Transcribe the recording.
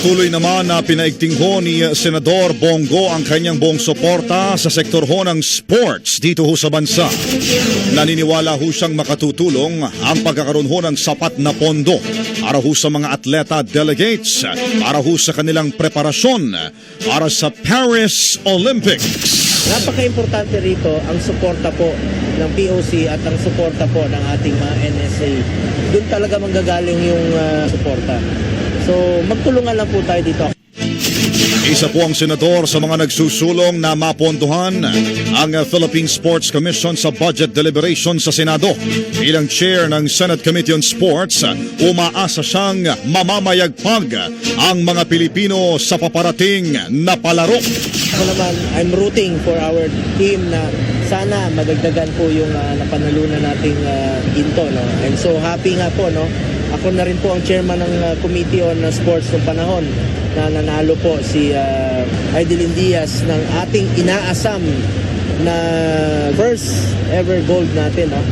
Patuloy naman na pinaigting ho ni Senador Bongo ang kanyang buong suporta sa sektor ho ng sports dito ho sa bansa. Naniniwala ho siyang makatutulong ang pagkakaroon ho ng sapat na pondo para ho sa mga atleta at delegates para ho sa kanilang preparasyon para sa Paris Olympics. Napaka-importante rito ang suporta po ng POC at ang suporta po ng ating mga NSA. Doon talaga manggagaling yung ah, suporta. So, magtulungan lang po tayo dito. Isa po ang senador sa mga nagsusulong na mapondohan ang Philippine Sports Commission sa budget deliberation sa Senado. Bilang chair ng Senate Committee on Sports, umaasa siyang mamamayagpag ang mga Pilipino sa paparating na palaro. Ako naman, I'm rooting for our team na sana madagdagan po yung ah, napanalunan nating ah, ginto. No? I'm so happy nga po. No? Ako na rin po ang chairman ng ah, Committee on ah, Sports ng panahon na nanalo po si uh, Idilin Diaz ng ating inaasam na first ever gold natin. No?